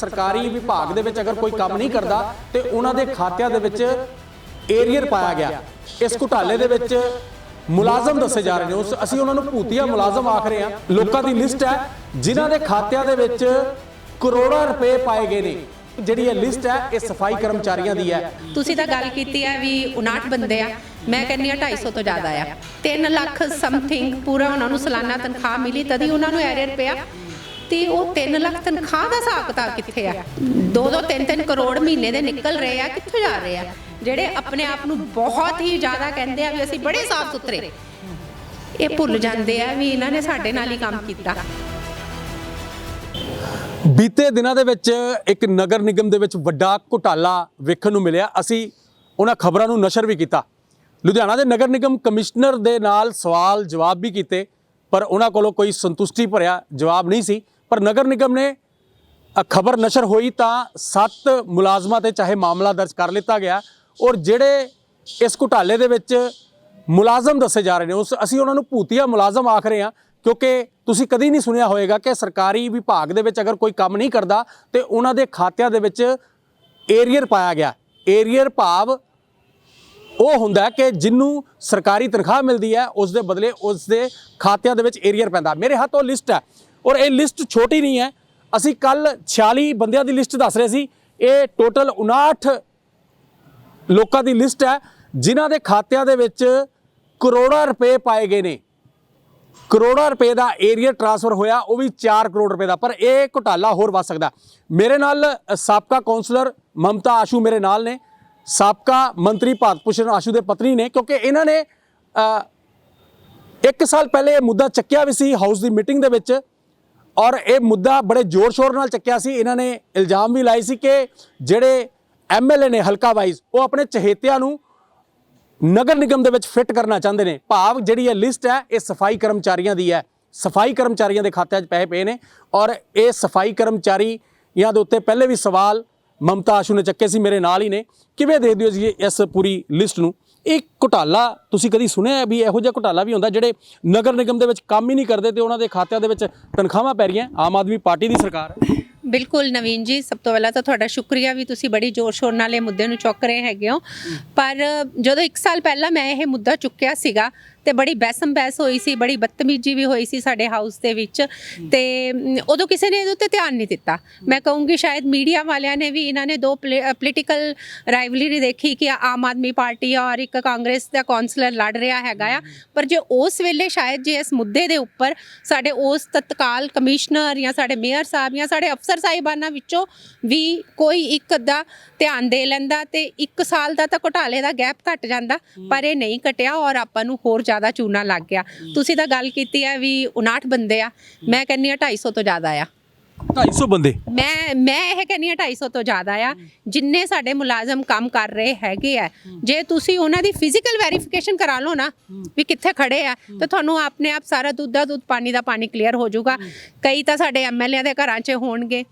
ਸਰਕਾਰੀ ਵਿਭਾਗ ਦੇ ਵਿੱਚ ਅਗਰ ਕੋਈ ਕੰਮ ਨਹੀਂ ਕਰਦਾ ਤੇ ਉਹਨਾਂ ਦੇ ਖਾਤਿਆਂ ਦੇ ਵਿੱਚ ਏਰੀਅਰ ਪਾਇਆ ਗਿਆ। ਇਸ ਘੁਟਾਲੇ ਦੇ ਵਿੱਚ ਮੁਲਾਜ਼ਮ ਦੱਸੇ ਜਾ ਰਹੇ ਨੇ। ਉਸ ਅਸੀਂ ਉਹਨਾਂ ਨੂੰ ਭੂਤੀਆ ਮੁਲਾਜ਼ਮ ਆਖ ਰਹੇ ਹਾਂ। ਲੋਕਾਂ ਦੀ ਲਿਸਟ ਹੈ, ਜਿਨ੍ਹਾਂ ਦੇ ਖਾਤਿਆਂ ਦੇ ਵਿੱਚ ਕਰੋੜਾਂ ਰੁਪਏ ਪਾਏ ਗਏ ਨੇ। ਜਿਹੜੀ ਇਹ ਲਿਸਟ ਹੈ, ਇਹ ਸਫ਼ਾਈ ਕਰਮਚਾਰੀਆਂ ਦੀ ਹੈ। ਤੁਸੀਂ ਤਾਂ ਗੱਲ ਕੀਤੀ ਹੈ ਵੀ 59 ਬੰਦੇ ਆ। ਮੈਂ ਕਹਿੰਨੀ ਆ 250 ਤੋਂ ਜ਼ਿਆਦਾ ਆ। 3 ਲੱਖ ਸਮਥਿੰਗ ਪੂਰਾ ਉਹਨਾਂ ਨੂੰ ਸਾਲਾਨਾ ਤਨਖਾਹ ਮਿਲੀ, ਤਦੀ ਉਹਨਾਂ ਨੂੰ ਐਰੀਅਰ ਪਿਆ। ਤੇ ਉਹ 3 ਲੱਖ ਤਨਖਾਹ ਦਾ ਹਿਸਾਬ ਕਿਤਾਬ ਕਿੱਥੇ ਆ? 2-2 3-3 ਕਰੋੜ ਮਹੀਨੇ ਦੇ ਨਿਕਲ ਰਹੇ ਆ, ਕਿੱਥੋਂ ਜਾ ਰਹੇ ਆ? ਜਿਹੜੇ ਆਪਣੇ ਆਪ ਨੂੰ ਬਹੁਤ ਹੀ ਜ਼ਿਆਦਾ ਕਹਿੰਦੇ ਆ ਵੀ ਅਸੀਂ ਬੜੇ ਸਾਫ਼ ਸੁਥਰੇ। ਇਹ ਭੁੱਲ ਜਾਂਦੇ ਆ ਵੀ ਇਹਨਾਂ ਨੇ ਸਾਡੇ ਨਾਲ ਹੀ ਕੰਮ ਕੀਤਾ। ਬੀਤੇ ਦਿਨਾਂ ਦੇ ਵਿੱਚ ਇੱਕ ਨਗਰ ਨਿਗਮ ਦੇ ਵਿੱਚ ਵੱਡਾ ਘੁਟਾਲਾ ਵੇਖਣ ਨੂੰ ਮਿਲਿਆ। ਅਸੀਂ ਉਹਨਾਂ ਖਬਰਾਂ ਨੂੰ ਨਸ਼ਰ ਵੀ ਕੀਤਾ। ਲੁਧਿਆਣਾ ਦੇ ਨਗਰ ਨਿਗਮ ਕਮਿਸ਼ਨਰ ਦੇ ਨਾਲ ਸਵਾਲ ਜਵਾਬ ਵੀ ਕੀਤੇ, ਪਰ ਉਹਨਾਂ ਕੋਲੋਂ ਕੋਈ ਸੰਤੁਸ਼ਟੀ ਭਰਿਆ ਜਵਾਬ ਨਹੀਂ ਸੀ। ਪਰ ਨਗਰ ਨਿਗਮ ਨੇ ਖਬਰ ਨਸ਼ਰ ਹੋਈ ਤਾਂ ਸੱਤ ਮੁਲਾਜ਼ਮਾਂ ਤੇ ਚਾਹੇ ਮਾਮਲਾ ਦਰਜ ਕਰ ਲਿੱਤਾ ਗਿਆ ਔਰ ਜਿਹੜੇ ਇਸ ਘੁਟਾਲੇ ਦੇ ਵਿੱਚ ਮੁਲਾਜ਼ਮ ਦੱਸੇ ਜਾ ਰਹੇ ਨੇ, ਉਸ ਅਸੀਂ ਉਹਨਾਂ ਨੂੰ ਭੂਤੀਆ ਮੁਲਾਜ਼ਮ ਆਖ ਰਹੇ ਹਾਂ, ਕਿਉਂਕਿ ਤੁਸੀਂ ਕਦੀ ਨਹੀਂ ਸੁਣਿਆ ਹੋਵੇਗਾ ਕਿ ਸਰਕਾਰੀ ਵਿਭਾਗ ਦੇ ਵਿੱਚ ਅਗਰ ਕੋਈ ਕੰਮ ਨਹੀਂ ਕਰਦਾ ਤੇ ਉਹਨਾਂ ਦੇ ਖਾਤਿਆਂ ਦੇ ਵਿੱਚ ਏਰੀਅਰ ਪਾਇਆ ਗਿਆ। ਏਰੀਅਰ ਭਾਵ ਉਹ ਹੁੰਦਾ ਕਿ ਜਿੰਨੂੰ ਸਰਕਾਰੀ ਤਨਖਾਹ ਮਿਲਦੀ ਹੈ, ਉਸ ਦੇ ਬਦਲੇ ਉਸ ਦੇ ਖਾਤਿਆਂ ਦੇ ਵਿੱਚ ਏਰੀਅਰ ਪੈਂਦਾ। ਮੇਰੇ ਹੱਥ ਉਹ ਲਿਸਟ ਹੈ। ਔਰ ਇਹ ਲਿਸਟ ਛੋਟੀ ਨਹੀਂ ਹੈ। ਅਸੀਂ ਕੱਲ 46 ਬੰਦਿਆਂ ਦੀ ਲਿਸਟ ਦੱਸ ਰਹੇ ਸੀ। ਇਹ ਟੋਟਲ 59 ਲੋਕਾਂ ਦੀ ਲਿਸਟ ਹੈ ਜਿਨ੍ਹਾਂ ਦੇ ਖਾਤਿਆਂ ਦੇ ਵਿੱਚ ਕਰੋੜਾਂ ਰੁਪਏ ਪਾਏ ਗਏ ਨੇ। ਕਰੋੜਾਂ ਰੁਪਏ ਦਾ ਏਰੀਆ ਟ੍ਰਾਂਸਫਰ ਹੋਇਆ ਉਹ ਵੀ 4 ਕਰੋੜ ਰੁਪਏ ਦਾ ਪਰ ਇਹ ਘੁਟਾਲਾ ਹੋਰ ਵੱਧ ਸਕਦਾ। ਮੇਰੇ ਨਾਲ ਸਾਬਕਾ ਕਾਉਂਸਲਰ ਮਮਤਾ ਆਸ਼ੂ ਮੇਰੇ ਨਾਲ ਨੇ। ਸਾਬਕਾ ਮੰਤਰੀ ਭਾਰਤ ਭੂਸ਼ਣ ਆਸ਼ੂ ਦੇ ਪਤਨੀ ਨੇ ਕਿਉਂਕਿ ਇਹਨਾਂ ਨੇ ਅ, ਇੱਕ ਸਾਲ ਪਹਿਲੇ ਇਹ ਮੁੱਦਾ ਚੱਕਿਆ ਵੀ ਸੀ ਹਾਊਸ ਦੀ ਮੀਟਿੰਗ ਦੇ ਵਿੱਚ। ਔਰ ਇਹ ਮੁੱਦਾ ਬੜੇ ਜ਼ੋਰ ਸ਼ੋਰ ਨਾਲ ਚੱਕਿਆ ਸੀ। ਇਹਨਾਂ ਨੇ ਇਲਜ਼ਾਮ ਵੀ ਲਾਏ ਸੀ ਕਿ ਜਿਹੜੇ ਐਮਐਲਏ ਨੇ ਹਲਕਾ ਵਾਈਜ਼, ਉਹ ਆਪਣੇ ਚਹੇਤਿਆਂ ਨੂੰ ਨਗਰ ਨਿਗਮ ਦੇ ਵਿੱਚ ਫਿੱਟ ਕਰਨਾ ਚਾਹੁੰਦੇ ਨੇ। ਭਾਵ ਜਿਹੜੀ ਇਹ ਲਿਸਟ ਹੈ, ਇਹ ਸਫ਼ਾਈ ਕਰਮਚਾਰੀਆਂ ਦੀ ਹੈ। ਸਫ਼ਾਈ ਕਰਮਚਾਰੀਆਂ ਦੇ ਖਾਤਿਆਂ 'ਚ ਪੈਸੇ ਪਏ ਨੇ ਔਰ ਇਹ ਸਫ਼ਾਈ ਕਰਮਚਾਰੀ ਜਾਂ ਦੇ ਉੱਤੇ ਪਹਿਲੇ ਵੀ ਸਵਾਲ ਮਮਤਾ ਆਸ਼ੂ ਨੇ ਚੱਕੇ ਸੀ ਮੇਰੇ ਨਾਲ ਹੀ ਨੇ। ਕਿਵੇਂ ਦੇਖਦੇ ਹੋ ਜੀ ਇਸ ਪੂਰੀ ਲਿਸਟ ਨੂੰ? ਇਹ ਘੁਟਾਲਾ, ਤੁਸੀਂ ਕਦੀ ਸੁਣਿਆ ਵੀ ਇਹੋ ਜਿਹਾ ਘੁਟਾਲਾ ਵੀ ਹੁੰਦਾ ਜਿਹੜੇ ਨਗਰ ਨਿਗਮ ਦੇ ਵਿੱਚ ਕੰਮ ਹੀ ਨਹੀਂ ਕਰਦੇ ਤੇ ਉਹਨਾਂ ਦੇ ਖਾਤਿਆਂ ਦੇ ਵਿੱਚ ਤਨਖਾਹਾਂ ਪੈ ਰਹੀਆਂ? ਆਮ ਆਦਮੀ ਪਾਰਟੀ ਦੀ ਸਰਕਾਰ। ਹੈ ਬਿਲਕੁਲ ਨਵੀਨ ਜੀ, ਸਭ ਤੋਂ ਪਹਿਲਾਂ ਤਾਂ ਤੁਹਾਡਾ ਸ਼ੁਕਰੀਆ ਵੀ ਤੁਸੀਂ ਬੜੀ ਜ਼ੋਰ ਸ਼ੋਰ ਨਾਲ ਇਹ ਮੁੱਦੇ ਨੂੰ ਚੁੱਕ ਰਹੇ ਹੈਗੇ ਹੋ। ਪਰ ਜਦੋਂ 1 ਸਾਲ ਪਹਿਲਾਂ ਮੈਂ ਇਹ ਮੁੱਦਾ ਚੁੱਕਿਆ ਸੀਗਾ ਤੇ ਬੜੀ ਬਹਿਸਮ ਬਹਿਸ ਹੋਈ ਸੀ, ਬੜੀ ਬਦਤਮੀਜੀ ਵੀ ਹੋਈ ਸੀ ਸਾਡੇ ਹਾਊਸ ਦੇ ਵਿੱਚ ਤੇ ਉਦੋਂ ਕਿਸੇ ਨੇ ਇਹਦੇ ਉੱਤੇ ਧਿਆਨ ਨਹੀਂ ਦਿੱਤਾ। ਮੈਂ ਕਹੂੰਗੀ ਸ਼ਾਇਦ ਮੀਡੀਆ ਵਾਲਿਆਂ ਨੇ ਵੀ ਇਹਨਾਂ ਨੇ ਦੋ ਪੋਲੀਟੀਕਲ ਰਾਈਵਲਰੀ ਦੇਖੀ ਕਿ ਆਮ ਆਦਮੀ ਪਾਰਟੀ ਔਰ ਇੱਕ ਕਾਂਗਰਸ ਦਾ ਕਾਉਂਸਲਰ ਲੜ ਰਿਹਾ ਹੈਗਾ ਆ। ਪਰ ਜੇ ਉਸ ਵੇਲੇ ਸ਼ਾਇਦ ਜੇ ਇਸ ਮੁੱਦੇ ਦੇ ਉੱਪਰ ਸਾਡੇ ਉਸ ਤਤਕਾਲ ਕਮਿਸ਼ਨਰ ਜਾਂ ਸਾਡੇ ਮੇਅਰ ਸਾਹਿਬ ਜਾਂ ਸਾਡੇ ਅਫਸਰ ਸਾਹਿਬਾਨਾਂ ਵਿੱਚੋਂ ਵੀ ਕੋਈ ਇੱਕ ਅੱਧਾ ਧਿਆਨ ਦੇ ਲੈਂਦਾ ਤੇ ਇੱਕ ਸਾਲ ਦਾ ਤਾਂ ਘੁਟਾਲੇ ਦਾ ਗੈਪ ਘਟ ਜਾਂਦਾ, ਪਰ ਇਹ ਨਹੀਂ ਘਟਿਆ ਔਰ ਆਪਾਂ ਨੂੰ ਹੋਰ ਜ਼ਿਆਦਾ ਚੂਨਾ ਲੱਗ ਗਿਆ। ਤੁਸੀਂ ਤਾਂ ਗੱਲ ਕੀਤੀ ਹੈ ਵੀ 59 ਬੰਦੇ ਆ। ਮੈਂ ਕਹਿੰਨੀ ਆ 250 ਤੋਂ ਜ਼ਿਆਦਾ ਆ। 250 ਬੰਦੇ? ਮੈਂ ਮੈਂ ਇਹ ਕਹਿੰਨੀ ਆ 250 ਤੋਂ ਜ਼ਿਆਦਾ ਆ। ਜਿੰਨੇ ਸਾਡੇ ਮੁਲਾਜ਼ਮ ਕੰਮ ਕਰ ਰਹੇ ਹੈਗੇ ਆ। ਜੇ ਤੁਸੀਂ ਉਹਨਾਂ ਦੀ ਫਿਜ਼ੀਕਲ ਵੈਰੀਫਿਕੇਸ਼ਨ ਕਰਾ ਲਓ ਨਾ ਵੀ ਕਿੱਥੇ ਖੜੇ ਆ ਤੇ ਤੁਹਾਨੂੰ ਆਪਣੇ ਆਪ ਸਾਰਾ ਦੁੱਧ ਦਾ ਦੁੱਧ ਪਾਣੀ ਦਾ ਪਾਣੀ ਕਲੀਅਰ ਹੋ ਜਾਊਗਾ। ਕਈ ਤਾਂ ਸਾਡੇ ਐਮਐਲਏ ਦੇ ਘਰਾਂ 'ਚ ਹੋਣਗੇ।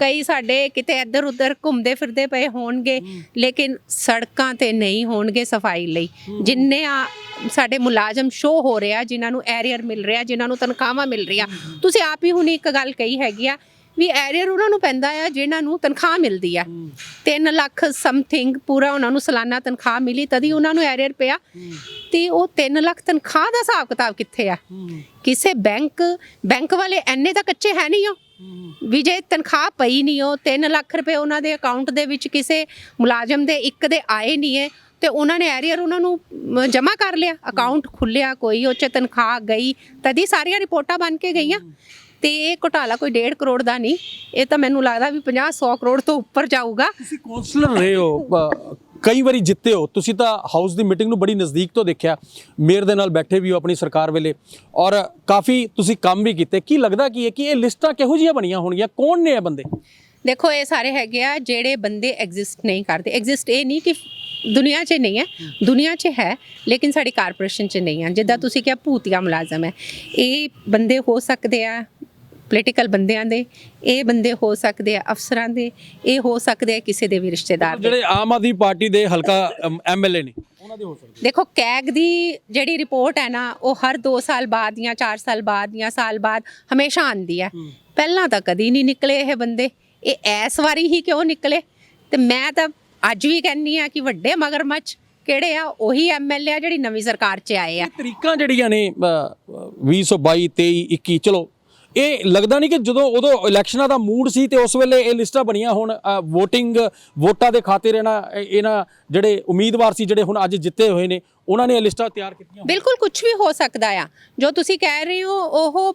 ਕਈ ਸਾਡੇ ਕਿਤੇ ਇੱਧਰ ਉੱਧਰ ਘੁੰਮਦੇ ਫਿਰਦੇ ਪਏ ਹੋਣਗੇ। ਲੇਕਿਨ ਸੜਕਾਂ ਤੇ ਨਹੀਂ ਹੋਣਗੇ ਸਫ਼ਾਈ ਲਈ। ਜਿੰਨੇ ਆ ਸਾਡੇ ਮੁਲਾਜ਼ਮ ਸ਼ੋ ਹੋ ਰਿਹਾ ਜਿਨ੍ਹਾਂ ਨੂੰ ਐਰੀਅਰ ਮਿਲ ਰਿਹਾ ਜਿਨ੍ਹਾਂ ਨੂੰ ਤਨਖਾਹਾਂ ਮਿਲ ਰਹੀਆਂ। ਤੁਸੀਂ ਆਪ ਹੀ ਹੁਣ ਇੱਕ ਗੱਲ ਕਹੀ ਹੈਗੀ ਆ ਵੀ ਐਰੀਅਰ ਉਹਨਾਂ ਨੂੰ ਪੈਂਦਾ ਆ ਜਿਨ੍ਹਾਂ ਨੂੰ ਤਨਖਾਹ ਮਿਲਦੀ ਆ। 3 ਲੱਖ ਸਮਥਿੰਗ ਪੂਰਾ ਉਹਨਾਂ ਨੂੰ ਸਾਲਾਨਾ ਤਨਖਾਹ ਮਿਲੀ ਤਦੀ ਉਹਨਾਂ ਨੂੰ ਐਰੀਅਰ ਪਿਆ। ਤੇ ਉਹ 3 ਲੱਖ ਤਨਖਾਹ ਦਾ ਹਿਸਾਬ ਕਿਤਾਬ ਕਿੱਥੇ ਆ? ਕਿਸੇ ਬੈਂਕ ਬੈਂਕ ਵਾਲੇ ਐਨੇ ਤਾਂ ਕੱਚੇ ਹੈ ਨਹੀਂ ਹੋ। ਵੀ ਜੇ ਤਨਖਾਹ ਪਈ ਨਹੀਂ ਹੋ 3 ਲੱਖ ਰੁਪਏ ਉਹਨਾਂ ਦੇ ਅਕਾਊਂਟ ਦੇ ਵਿੱਚ ਕਿਸੇ ਮੁਲਾਜ਼ਮ ਦੇ ਇੱਕ ਦੇ ਆਏ ਨਹੀਂ ਹੈ। ਤੇ ਉਹਨਾਂ ਨੇ ਐਰੀਅਰ ਉਹਨਾਂ ਨੂੰ ਜਮ੍ਹਾਂ ਕਰ ਲਿਆ ਅਕਾਊਂਟ ਖੁੱਲਿਆ ਕੋਈ ਉਹ 'ਚ ਤਨਖਾਹ ਗਈ ਤਦੀ ਸਾਰੀਆਂ ਰਿਪੋਰਟਾਂ ਬਣ ਕੇ ਗਈਆਂ। ਤੇ ਇਹ ਘੁਟਾਲਾ ਕੋਈ 1.5 ਕਰੋੜ ਦਾ ਨਹੀਂ ਇਹ ਤਾਂ ਮੈਨੂੰ ਲੱਗਦਾ ਵੀ 50 100 ਕਰੋੜ ਤੋਂ ਉੱਪਰ ਜਾਊਗਾ। ਤੁਸੀਂ ਕਾਉਂਸਲਰ ਰਹੇ ਹੋ ਕਈ ਵਾਰੀ ਜਿੱਤੇ ਹੋ। ਤੁਸੀਂ ਤਾਂ ਹਾਊਸ ਦੀ ਮੀਟਿੰਗ ਨੂੰ ਬੜੀ ਨਜ਼ਦੀਕ ਤੋਂ ਦੇਖਿਆ। ਮੇਅਰ ਦੇ ਨਾਲ ਬੈਠੇ ਵੀ ਹੋ ਆਪਣੀ ਸਰਕਾਰ ਵੇਲੇ। ਔਰ ਕਾਫੀ ਤੁਸੀਂ ਕੰਮ ਵੀ ਕੀਤੇ। ਕੀ ਲੱਗਦਾ ਕੀ ਹੈ ਕਿ ਇਹ ਲਿਸਟਾਂ ਕਿਹੋ ਜਿਹੀਆਂ ਬਣੀਆਂ ਹੋਣਗੀਆਂ? ਕੌਣ ਨੇ ਇਹ ਬੰਦੇ? ਦੇਖੋ ਇਹ ਸਾਰੇ ਹੈਗੇ ਆ ਜਿਹੜੇ ਬੰਦੇ ਐਗਜ਼ਿਸਟ ਨਹੀਂ ਕਰਦੇ। ਐਗਜ਼ਿਸਟ ਇਹ ਨਹੀਂ ਕਿ ਦੁਨੀਆ 'ਚ ਨਹੀਂ ਹੈ ਦੁਨੀਆ 'ਚ ਹੈ ਲੇਕਿਨ ਸਾਡੀ ਕਾਰਪੋਰੇਸ਼ਨ 'ਚ ਨਹੀਂ ਹੈ। ਜਿੱਦਾਂ ਤੁਸੀਂ ਕਿਹਾ ਭੂਤੀਆ ਮੁਲਾਜ਼ਮ ਹੈ। ਇਹ ਬੰਦੇ ਹੋ ਸਕਦੇ ਆ ਪੋਲੀਟੀਕਲ ਬੰਦਿਆਂ ਦੇ ਇਹ ਬੰਦੇ ਹੋ ਸਕਦੇ ਆ ਅਫਸਰਾਂ ਦੇ ਇਹ ਹੋ ਸਕਦੇ ਆ ਕਿਸੇ ਦੇ ਵੀ ਰਿਸ਼ਤੇਦਾਰ ਦੇ। ਜਿਹੜੇ ਆਮ ਆਦਮੀ ਪਾਰਟੀ ਦੇ ਹਲਕਾ ਐਮਐਲਏ ਨੇ ਉਹਨਾਂ ਦੇ ਹੋ ਸਕਦੇ। ਦੇਖੋ ਕੈਗ ਦੀ ਜਿਹੜੀ ਰਿਪੋਰਟ ਹੈ ਨਾ ਉਹ ਹਰ 2 ਸਾਲ ਬਾਅਦ ਜਾਂ 4 ਸਾਲ ਬਾਅਦ ਜਾਂ ਸਾਲ ਬਾਅਦ ਹਮੇਸ਼ਾ ਆਉਂਦੀ ਹੈ। ਪਹਿਲਾਂ ਤਾਂ ਕਦੀ ਨਹੀਂ ਨਿਕਲੇ ਇਹ ਬੰਦੇ। ਇਹ ਐਸ ਵਾਰੀ ਹੀ ਕਿਉਂ ਨਿਕਲੇ? ਤੇ ਮੈਂ ਤਾਂ ਅੱਜ ਵੀ ਕਹਿੰਨੀ ਆ ਕਿ ਵੱਡੇ ਮਗਰਮੱਛ ਕਿਹੜੇ ਆ ਉਹੀ ਐਮਐਲਏ ਆ ਜਿਹੜੀ ਨਵੀਂ ਸਰਕਾਰ 'ਚ ਆਏ ਆ। ਤਰੀਕਾਂ ਜਿਹੜੀਆਂ ਨੇ ਅ, 2022 23 21 ਚਲੋ ਇਹ ਲੱਗਦਾ ਨਹੀਂ ਕਿ ਜਦੋਂ ਉਦੋਂ ਇਲੈਕਸ਼ਨਾਂ ਦਾ ਮੂਡ ਸੀ ਤੇ ਉਸ ਵੇਲੇ ਇਹ ਲਿਸਟਾਂ ਬਣੀਆਂ ਹੁਣ VOTING ਵੋਟਾਂ ਦੇ ਖਾਤਰ ਇਹਨਾਂ ਇਹਨਾਂ ਜਿਹੜੇ ਉਮੀਦਵਾਰ ਸੀ ਜਿਹੜੇ ਹੁਣ ਅੱਜ ਜਿੱਤੇ ਹੋਏ ਨੇ ਉਹਨਾਂ ਨੇ ਇਹ ਲਿਸਟਾਂ ਤਿਆਰ ਕੀਤੀਆਂ ਬਿਲਕੁਲ ਕੁਝ ਵੀ ਹੋ ਸਕਦਾ ਆ। ਜੋ ਤੁਸੀਂ ਕਹਿ ਰਹੇ ਹੋ ਉਹ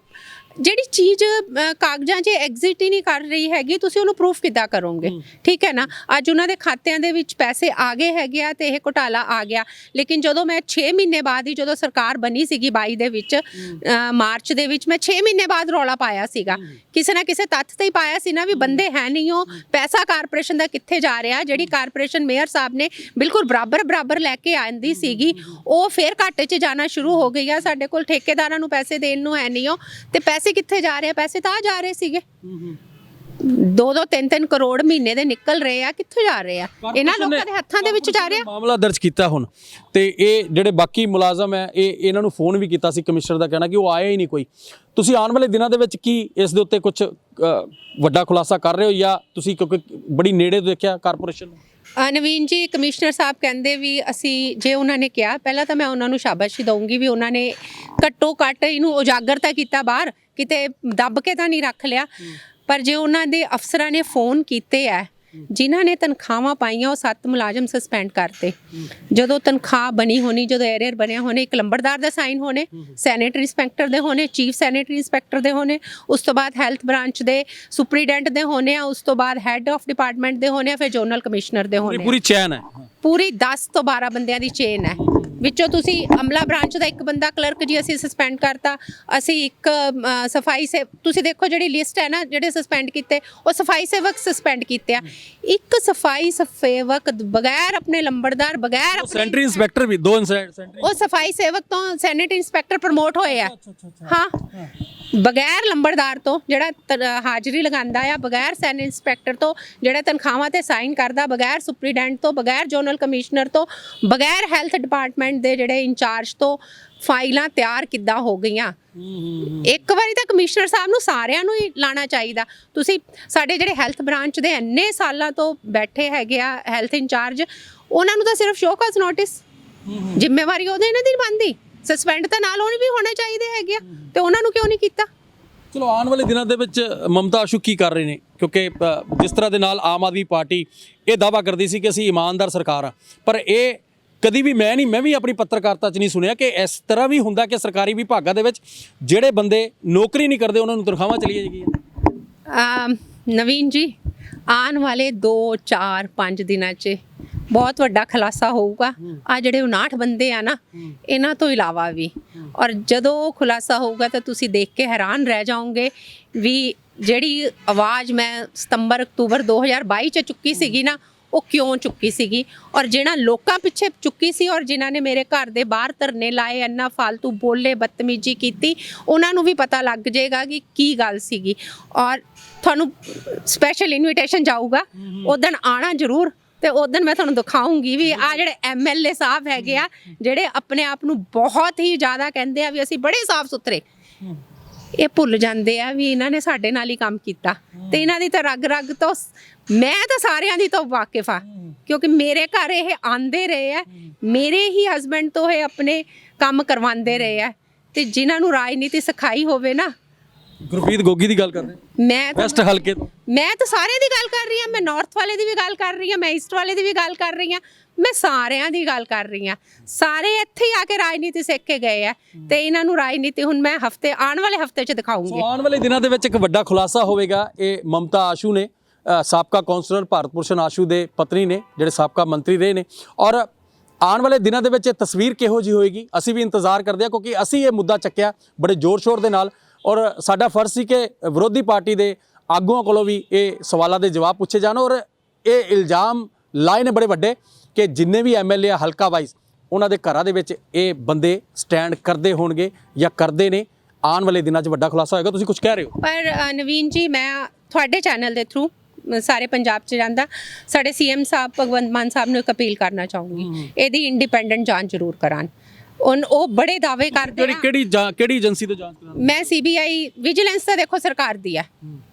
ਜਿਹੜੀ ਚੀਜ਼ ਅ, ਕਾਗਜ਼ਾਂ 'ਚ ਐਗਜ਼ਿਟ ਹੀ ਨਹੀਂ ਕਰ ਰਹੀ ਹੈਗੀ ਤੁਸੀਂ ਉਹਨੂੰ ਪ੍ਰੂਫ ਕਿੱਦਾਂ ਕਰੋਗੇ? ਠੀਕ ਹੈ ਨਾ? ਅੱਜ ਉਹਨਾਂ ਦੇ ਖਾਤਿਆਂ ਦੇ ਵਿੱਚ ਪੈਸੇ ਆ ਗਏ ਹੈਗੇ ਆ ਤੇ ਇਹ ਘੁਟਾਲਾ ਆ ਗਿਆ। ਲੇਕਿਨ ਜਦੋਂ ਮੈਂ 6 ਮਹੀਨੇ ਬਾਅਦ ਹੀ ਜਦੋਂ ਸਰਕਾਰ ਬਣੀ ਸੀਗੀ 22 ਦੇ ਵਿੱਚ ਅ, ਮਾਰਚ ਦੇ ਵਿੱਚ ਮੈਂ 6 ਮਹੀਨੇ ਬਾਅਦ ਰੌਲਾ ਪਾਇਆ ਸੀਗਾ। ਕਿਸੇ ਨਾ ਕਿਸੇ ਤੱਥ ਤੇ ਹੀ ਪਾਇਆ ਸੀ ਨਾ ਵੀ ਬੰਦੇ ਹੈ ਨਹੀਂ ਉਹ। ਪੈਸਾ ਕਾਰਪੋਰੇਸ਼ਨ ਦਾ ਕਿੱਥੇ ਜਾ ਰਿਹਾ? ਜਿਹੜੀ ਕਾਰਪੋਰੇਸ਼ਨ ਮੇਅਰ ਸਾਹਿਬ ਨੇ ਬਿਲਕੁਲ ਬਰਾਬਰ ਬਰਾਬਰ ਲੈ ਕੇ ਆਂਦੀ ਸੀਗੀ ਉਹ ਫੇਰ ਘਾਟੇ 'ਚ ਜਾਣਾ ਸ਼ੁਰੂ ਹੋ ਗਈ ਆ। ਸਾਡੇ ਕੋਲ ਠੇਕੇਦਾਰਾਂ ਨੂੰ ਪੈਸੇ ਦੇਣ ਨੂੰ ਹੈ ਨਹੀਂ ਉਹ। ਤੇ ਪੈਸੇ ਕਿੱਥੇ ਜਾ ਰਹੇ ਆ? ਪੈਸੇ ਤਾਂ ਆ ਜਾ ਰਹੇ ਸੀਗੇ। 2-2 3-3 ਕਰੋੜ ਮਹੀਨੇ ਦੇ ਨਿਕਲ ਰਹੇ ਆ। ਕਿੱਥੋਂ ਜਾ ਰਹੇ ਆ? ਇਹਨਾਂ ਲੋਕਾਂ ਦੇ ਹੱਥਾਂ ਦੇ ਵਿੱਚ ਜਾ ਰਿਹਾ ਮਾਮਲਾ ਦਰਜ ਕੀਤਾ ਹੁਣ। ਤੇ ਇਹ ਜਿਹੜੇ ਬਾਕੀ ਮੁਲਾਜ਼ਮ ਹੈ ਇਹ ਇਹਨਾਂ ਨੂੰ ਫੋਨ ਵੀ ਕੀਤਾ ਸੀ ਕਮਿਸ਼ਨਰ ਦਾ ਕਹਿਣਾ ਕਿ ਉਹ ਆਇਆ ਹੀ ਨਹੀਂ ਕੋਈ। ਤੁਸੀਂ ਆਉਣ ਵਾਲੇ ਦਿਨਾਂ ਦੇ ਵਿੱਚ ਕੀ ਇਸ ਦੇ ਉੱਤੇ ਕੁਝ ਵੱਡਾ ਖੁਲਾਸਾ ਕਰ ਰਹੇ ਹੋ ਜਾਂ ਤੁਸੀਂ ਕਿਉਂਕਿ ਬੜੀ ਨੇੜੇ ਤੋਂ ਦੇਖਿਆ ਕਾਰਪੋਰੇਸ਼ਨ ਨੂੰ? ਨਵੀਨ ਜੀ ਕਮਿਸ਼ਨਰ ਸਾਹਿਬ ਕਹਿੰਦੇ ਵੀ ਅਸੀਂ ਜੇ ਉਹਨਾਂ ਨੇ ਕਿਹਾ ਪਹਿਲਾਂ ਤਾਂ ਮੈਂ ਉਹਨਾਂ ਨੂੰ ਸ਼ਾਬਾਸ਼ੀ ਦਊਂਗੀ ਵੀ ਉਹਨਾਂ ਨੇ ਘੱਟੋ ਘੱਟ ਇਹਨੂੰ ਉਜਾਗਰ ਤਾਂ ਕੀਤਾ ਬਾਹਰ। ਕਿਤੇ ਦੱਬ ਕੇ ਤਾਂ ਨਹੀਂ ਰੱਖ ਲਿਆ। ਪਰ ਜੇ ਉਹਨਾਂ ਦੇ ਅਫਸਰਾਂ ਨੇ ਫੋਨ ਕੀਤੇ ਆ ਜਿਨ੍ਹਾਂ ਨੇ ਤਨਖਾਹਾਂ ਪਾਈਆਂ ਉਹ ਸੱਤ ਮੁਲਾਜ਼ਮ ਸਸਪੈਂਡ ਕਰਤੇ। ਜਦੋਂ ਤਨਖਾਹ ਬਣੀ ਹੋਣੀ ਜਦੋਂ ਐਰੀਅਰ ਬਣਿਆ ਹੋਣੇ ਇੱਕ ਲੰਬੜਦਾਰ ਦਾ ਸਾਈਨ ਹੋਣੇ ਸੈਨੇਟਰੀ ਇੰਸਪੈਕਟਰ ਦੇ ਹੋਣੇ ਚੀਫ ਸੈਨੇਟਰੀ ਇੰਸਪੈਕਟਰ ਦੇ ਹੋਣੇ ਉਸ ਤੋਂ ਬਾਅਦ ਹੈਲਥ ਬ੍ਰਾਂਚ ਦੇ ਸੁਪਰੀਡੈਂਟ ਦੇ ਹੋਣੇ ਆ ਉਸ ਤੋਂ ਬਾਅਦ ਹੈੱਡ ਆਫ ਡਿਪਾਰਟਮੈਂਟ ਦੇ ਹੋਣੇ ਆ ਫਿਰ ਜਨਰਲ ਕਮਿਸ਼ਨਰ ਦੇ ਹੋਣੇ। ਪੂਰੀ ਚੈਨ ਹੈ ਪੂਰੀ 10 ਤੋਂ 12 ਬੰਦਿਆਂ ਦੀ ਚੇਨ ਹੈ ਵਿੱਚੋਂ ਤੁਸੀਂ ਅਮਲਾ ਬ੍ਰਾਂਚ ਦਾ ਇੱਕ ਬੰਦਾ ਕਲਰਕ ਜੀ ਅਸੀਂ ਸਸਪੈਂਡ ਕਰਤਾ ਅਸੀਂ ਇੱਕ ਸਫ਼ਾਈ ਸੇ ਤੁਸੀਂ ਦੇਖੋ ਜਿਹੜੀ ਲਿਸਟ ਹੈ ਨਾ ਜਿਹੜੇ ਸਸਪੈਂਡ ਕੀਤੇ ਉਹ ਸਫ਼ਾਈ ਸੇਵਕ ਸਸਪੈਂਡ ਕੀਤੇ ਆ। ਇੱਕ ਸਫ਼ਾਈ ਸੇਵਕ ਬਗੈਰ ਆਪਣੇ ਲੰਬੜਦਾਰ ਬਗੈਰ ਆਪਣੇ ਸੈਂਟਰੀ ਇੰਸਪੈਕਟਰ ਵੀ ਦੋ ਸੈਂਟਰੀ ਉਹ ਸਫ਼ਾਈ ਸੇਵਕ ਤੋਂ ਸੈਨੇਟਰੀ ਇੰਸਪੈਕਟਰ ਪ੍ਰਮੋਟ ਹੋਏ ਆ। ਹਾਂ। ਬਗੈਰ ਲੰਬੜਦਾਰ ਤੋਂ ਜਿਹੜਾ ਹਾਜ਼ਰੀ ਲਗਾਉਂਦਾ ਆ ਬਗੈਰ ਸੈਨ ਇੰਸਪੈਕਟਰ ਤੋਂ ਜਿਹੜਾ ਤਨਖਾਹਾਂ ਤੇ ਸਾਈਨ ਕਰਦਾ ਬਗੈਰ ਸੁਪਰੀਡੈਂਟ ਤੋਂ ਬਗੈਰ ਜਨਰਲ ਕਮਿਸ਼ਨਰ ਤੋਂ ਬਗੈਰ ਹੈਲਥ ਡਿਪਾਰਟਮੈਂਟ ਦੇ ਜਿਹੜੇ ਇੰਚਾਰਜ ਤੋਂ ਫਾਈਲਾਂ ਤਿਆਰ ਕਿੱਦਾਂ ਹੋ ਗਈਆਂ? ਇੱਕ ਵਾਰੀ ਤਾਂ ਕਮਿਸ਼ਨਰ ਸਾਹਿਬ ਨੂੰ ਸਾਰਿਆਂ ਨੂੰ ਹੀ ਲਾਣਾ ਚਾਹੀਦਾ। ਤੁਸੀਂ ਸਾਡੇ ਜਿਹੜੇ ਹੈਲਥ ਬ੍ਰਾਂਚ ਦੇ ਇੰਨੇ ਸਾਲਾਂ ਤੋਂ ਬੈਠੇ ਹੈਗੇ ਆ ਹੈਲਥ ਇੰਚਾਰਜ ਉਹਨਾਂ ਨੂੰ ਤਾਂ ਸਿਰਫ ਸ਼ੋਅ ਕਾਜ਼ ਨੋਟਿਸ ਜ਼ਿੰਮੇਵਾਰੀ ਉਹਦੇ ਇਹਨਾਂ ਦੀ ਬੰਦੀ ਸਸਪੈਂਡ ਤਾਂ ਨਾਲ ਉਹਨੇ ਵੀ ਹੋਣੇ ਚਾਹੀਦੇ ਹੈਗੇ ਆ। ਤੇ ਉਹਨਾਂ ਨੂੰ ਕਿਉਂ ਨਹੀਂ ਕੀਤਾ? ਚਲੋ ਆਉਣ ਵਾਲੇ ਦਿਨਾਂ ਦੇ ਵਿੱਚ ਮਮਤਾ ਆਸ਼ੂ ਕੀ ਕਰ ਰਹੇ ਨੇ? ਕਿਉਂਕਿ ਅ, ਜਿਸ ਤਰ੍ਹਾਂ ਦੇ ਨਾਲ ਆਮ ਆਦਮੀ ਪਾਰਟੀ ਇਹ ਦਾਵਾ ਕਰਦੀ ਸੀ ਕਿ ਅਸੀਂ ਇਮਾਨਦਾਰ ਸਰਕਾਰ ਆ। ਪਰ ਇਹ ਕਦੀ ਵੀ ਮੈਂ ਨਹੀਂ ਮੈਂ ਵੀ ਆਪਣੀ ਪੱਤਰਕਾਰਤਾ 'ਚ ਨਹੀਂ ਸੁਣਿਆ ਕਿ ਇਸ ਤਰ੍ਹਾਂ ਵੀ ਹੁੰਦਾ ਕਿ ਸਰਕਾਰੀ ਵਿਭਾਗਾਂ ਦੇ ਵਿੱਚ ਜਿਹੜੇ ਬੰਦੇ ਨੌਕਰੀ ਨਹੀਂ ਕਰਦੇ ਉਹਨਾਂ ਨੂੰ ਤਨਖਾਹਾਂ ਚਲੀਆਂ ਜਾਂਦੀਆਂ ਅਮ ਨਵੀਨ ਜੀ ਆਉਣ ਵਾਲੇ 2 4 5 ਦਿਨਾਂ 'ਚ ਬਹੁਤ ਵੱਡਾ ਖੁਲਾਸਾ ਹੋਊਗਾ। ਆ ਜਿਹੜੇ 59 ਬੰਦੇ ਆ ਨਾ ਇਹਨਾਂ ਤੋਂ ਇਲਾਵਾ ਵੀ। ਔਰ ਜਦੋਂ ਉਹ ਖੁਲਾਸਾ ਹੋਊਗਾ ਤਾਂ ਤੁਸੀਂ ਦੇਖ ਕੇ ਹੈਰਾਨ ਰਹਿ ਜਾਓਗੇ ਵੀ ਜਿਹੜੀ ਆਵਾਜ਼ ਮੈਂ ਸਤੰਬਰ ਅਕਤੂਬਰ 2022 ਚ ਚੁੱਕੀ ਸੀਗੀ ਨਾ ਉਹ ਕਿਉਂ ਚੁੱਕੀ ਸੀਗੀ? ਔਰ ਜਿਹੜਾ ਲੋਕਾਂ ਪਿੱਛੇ ਚੁੱਕੀ ਸੀ ਔਰ ਜਿਨ੍ਹਾਂ ਨੇ ਮੇਰੇ ਘਰ ਦੇ ਬਾਹਰ ਧਰਨੇ ਲਾਏ ਇੰਨਾ ਫालतू ਬੋਲੇ ਬਦਤਮੀਜੀ ਕੀਤੀ ਉਹਨਾਂ ਨੂੰ ਵੀ ਪਤਾ ਲੱਗ ਜਾਏਗਾ ਕਿ ਕੀ ਗੱਲ ਸੀਗੀ। ਔਰ ਤੁਹਾਨੂੰ ਸਪੈਸ਼ਲ ਇਨਵੀਟੇਸ਼ਨ ਜਾਊਗਾ। ਉਦੋਂ ਆਣਾ ਜ਼ਰੂਰ। ਤੇ ਉਦੋਂ ਮੈਂ ਤੁਹਾਨੂੰ ਦਿਖਾਉਂਗੀ ਵੀ ਆ ਜਿਹੜੇ ਐਮਐਲਏ ਸਾਹਿਬ ਹੈਗੇ ਆ ਜਿਹੜੇ ਆਪਣੇ ਆਪ ਨੂੰ ਬਹੁਤ ਹੀ ਜ਼ਿਆਦਾ ਕਹਿੰਦੇ ਆ ਵੀ ਅਸੀਂ ਬੜੇ ਸਾਫ਼ ਸੁਥਰੇ। ਇਹ ਭੁੱਲ ਜਾਂਦੇ ਆ ਵੀ ਇਹਨਾਂ ਨੇ ਸਾਡੇ ਨਾਲ ਹੀ ਕੰਮ ਕੀਤਾ। ਤੇ ਇਹਨਾਂ ਦੀ ਤਾਂ ਰਗ ਰਗ ਤੋਂ ਮੈਂ ਤਾਂ ਸਾਰਿਆਂ ਦੀ ਤੋਂ ਵਾਕਿਫ ਆ। ਕਿਉਂਕਿ ਮੇਰੇ ਘਰ ਇਹ ਆਂਦੇ ਰਹੇ ਆ ਮੇਰੇ ਹੀ ਹਸਬੰਡ ਤੋਂ ਇਹ ਆਪਣੇ ਕੰਮ ਕਰਵਾਉਂਦੇ ਰਹੇ ਆ। ਤੇ ਜਿਨ੍ਹਾਂ ਨੂੰ ਰਾਜਨੀਤੀ ਸਿਖਾਈ ਹੋਵੇ ਨਾ ਗੁਰਪ੍ਰੀਤ ਗੋਗੀ ਦੀ ਗੱਲ ਕਰ ਰਹੇ ਮੈਂ ਤਾਂ ਵੈਸਟ ਹਲਕੇ ਤੋਂ। ਮੈਂ ਤਾਂ ਸਾਰਿਆਂ ਦੀ ਗੱਲ ਕਰ ਰਹੀ ਹਾਂ ਮੈਂ ਨਾਰਥ ਵਾਲੇ ਦੀ ਵੀ ਗੱਲ ਕਰ ਰਹੀ ਹਾਂ ਮੈਂ ਈਸਟ ਵਾਲੇ ਦੀ ਵੀ ਗੱਲ ਕਰ ਰਹੀ ਹਾਂ ਮੈਂ ਸਾਰਿਆਂ ਦੀ ਗੱਲ ਕਰ ਰਹੀ ਹਾਂ। ਸਾਰੇ ਇੱਥੇ ਹੀ ਆ ਕੇ ਰਾਜਨੀਤੀ ਸਿੱਖ ਕੇ ਗਏ ਆ ਤੇ ਇਹਨਾਂ ਨੂੰ ਰਾਜਨੀਤੀ ਹੁਣ ਮੈਂ ਹਫ਼ਤੇ ਆਉਣ ਵਾਲੇ ਹਫ਼ਤੇ 'ਚ ਦਿਖਾਉਂਗੀ। ਸੋ ਆਉਣ ਵਾਲੇ ਦਿਨਾਂ ਦੇ ਵਿੱਚ ਇੱਕ ਵੱਡਾ ਖੁਲਾਸਾ ਹੋਵੇਗਾ ਇਹ ਮਮਤਾ ਆਸ਼ੂ ਨੇ ਅ, ਸਾਬਕਾ ਕੌਂਸਲਰ ਭਾਰਤ ਭੂਸ਼ਣ ਆਸ਼ੂ ਦੇ ਪਤਨੀ ਨੇ ਜਿਹੜੇ ਸਾਬਕਾ ਮੰਤਰੀ ਰਹੇ ਨੇ। ਔਰ ਆਉਣ ਵਾਲੇ ਦਿਨਾਂ ਦੇ ਵਿੱਚ ਇਹ ਤਸਵੀਰ ਕਿਹੋ ਜੀ ਹੋਏਗੀ? ਅਸੀਂ ਵੀ ਇੰਤਜ਼ਾਰ ਕਰਦੇ ਹਾਂ ਕਿਉਂਕਿ ਅਸੀਂ ਇਹ ਮੁੱਦਾ ਚੱਕਿਆ ਬੜੇ ਜ਼ੋਰ-ਸ਼ੋਰ ਦੇ ਨਾਲ। ਔਰ ਸਾਡਾ ਫਰਜ਼ ਸੀ ਕਿ ਵਿਰੋਧੀ ਪਾਰਟੀ ਦੇ ਆਗੂਆਂ ਕੋਲੋਂ ਵੀ ਇਹ ਸਵਾਲਾਂ ਦੇ ਜਵਾਬ ਪੁੱਛੇ ਜਾਣ ਔਰ ਇਹ ਇਲਜ਼ਾਮ ਲਾਏ ਨੇ ਬੜੇ ਵੱਡੇ ਕਿ ਜਿੰਨੇ ਵੀ ਐਮਐਲਏ ਆ ਹਲਕਾ ਵਾਈਜ਼ ਉਹਨਾਂ ਦੇ ਘਰਾਂ ਦੇ ਵਿੱਚ ਇਹ ਬੰਦੇ ਸਟੈਂਡ ਕਰਦੇ ਹੋਣਗੇ ਜਾਂ ਕਰਦੇ ਨੇ। ਆਉਣ ਵਾਲੇ ਦਿਨਾਂ 'ਚ ਵੱਡਾ ਖੁਲਾਸਾ ਹੋਏਗਾ। ਤੁਸੀਂ ਕੁਝ ਕਹਿ ਰਹੇ ਹੋ? ਪਰ ਅ, ਨਵੀਨ ਜੀ ਮੈਂ ਤੁਹਾਡੇ ਚੈਨਲ ਦੇ ਥਰੂ ਸਾਰੇ ਪੰਜਾਬ 'ਚ ਜਾਂਦਾ ਸਾਡੇ ਸੀਐਮ ਸਾਹਿਬ ਭਗਵੰਤ ਮਾਨ ਸਾਹਿਬ ਨੂੰ ਇੱਕ ਅਪੀਲ ਕਰਨਾ ਚਾਹੂੰਗੀ। ਇਹਦੀ ਇੰਡੀਪੈਂਡੈਂਟ ਜਾਂਚ ਜ਼ਰੂਰ ਕਰਾਨ ਉਨ- ਉਹ ਬੜੇ ਦਾਅਵੇ ਕਰਦੇ ਕਿਹੜੀ ਆ। ਕਿਹੜੀ ਜਾਂ- ਕਿਹੜੀ ਏਜੰਸੀ ਤੋਂ ਜਾਂਚ ਕਰਾਉਣੀ ਮੈਂ ਸੀਬੀਆਈ ਵਿਜੀਲੈਂਸ ਤਾਂ ਦੇਖੋ ਸਰਕਾਰ ਦੀ ਹੈ।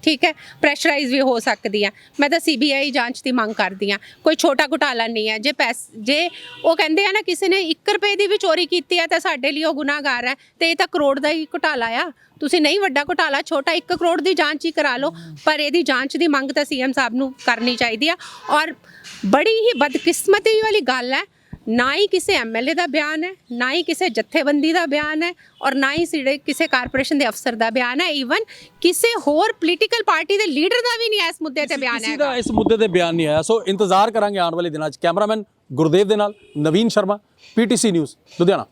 ਠੀਕ ਹੈ? ਪ੍ਰੈਸ਼ਰਾਈਜ਼ ਵੀ ਹੋ ਸਕਦੀ ਹੈ ਮੈਂ ਤਾਂ ਸੀਬੀਆਈ ਜਾਂਚ ਦੀ ਮੰਗ ਕਰਦੀ ਆ। ਕੋਈ ਛੋਟਾ ਘੁਟਾਲਾ ਨਹੀਂ ਹੈ ਜੇ ਪੈਸ ਜੇ ਉਹ ਕਹਿੰਦੇ ਆ ਨਾ ਕਿਸੇ ਨੇ 1 ਰੁਪਏ ਦੀ ਵੀ ਚੋਰੀ ਕੀਤੀ ਹੈ ਤਾਂ ਸਾਡੇ ਲਈ ਉਹ ਗੁਨਾਹਗਾਰ ਹੈ ਤੇ ਇਹ ਤਾਂ ਕਰੋੜ ਦਾ ਹੀ ਘੁਟਾਲਾ ਆ। ਤੁਸੀਂ ਨਹੀਂ ਵੱਡਾ ਘੁਟਾਲਾ ਛੋਟਾ 1 ਕਰੋੜ ਦੀ ਜਾਂਚ ਹੀ ਕਰਾ ਲਓ। ਪਰ ਇਹਦੀ ਜਾਂਚ ਦੀ ਮੰਗ ਤਾਂ ਸੀਐਮ ਸਾਹਿਬ ਨੂੰ ਕਰਨੀ ਚਾਹੀਦੀ ਆ। ਔਰ ਬੜੀ ਹੀ ਬਦਕਿਸਮਤੀ ਵਾਲੀ ਗੱਲ ਹੈ ਨਾ ਹੀ ਕਿਸੇ ਐਮਐਲਏ ਦਾ ਬਿਆਨ ਹੈ ਨਾ ਹੀ ਕਿਸੇ ਜਥੇਬੰਦੀ ਦਾ ਬਿਆਨ ਹੈ ਔਰ ਨਾ ਹੀ ਸਿਰੇ ਕਿਸੇ ਕਾਰਪੋਰੇਸ਼ਨ ਦੇ ਅਫਸਰ ਦਾ ਬਿਆਨ ਹੈ। ਈਵਨ ਕਿਸੇ ਹੋਰ ਪੋਲੀਟੀਕਲ ਪਾਰਟੀ ਦੇ ਲੀਡਰ ਦਾ ਵੀ ਨਹੀਂ ਇਸ ਮੁੱਦੇ ਤੇ ਬਿਆਨ ਕਿਸੇ ਹੈ ਦਾ ਇਸ ਮੁੱਦੇ ਤੇ ਬਿਆਨ ਨਹੀਂ ਆਇਆ। ਸੋ ਇੰਤਜ਼ਾਰ ਕਰਾਂਗੇ ਆਉਣ ਵਾਲੇ ਦਿਨਾਂ 'ਚ। ਕੈਮਰਾਮੈਨ ਗੁਰਦੇਵ ਦੇ ਨਾਲ ਨਵੀਨ ਸ਼ਰਮਾ ਪੀਟੀਸੀ ਨਿਊਜ਼ ਲੁਧਿਆਣਾ।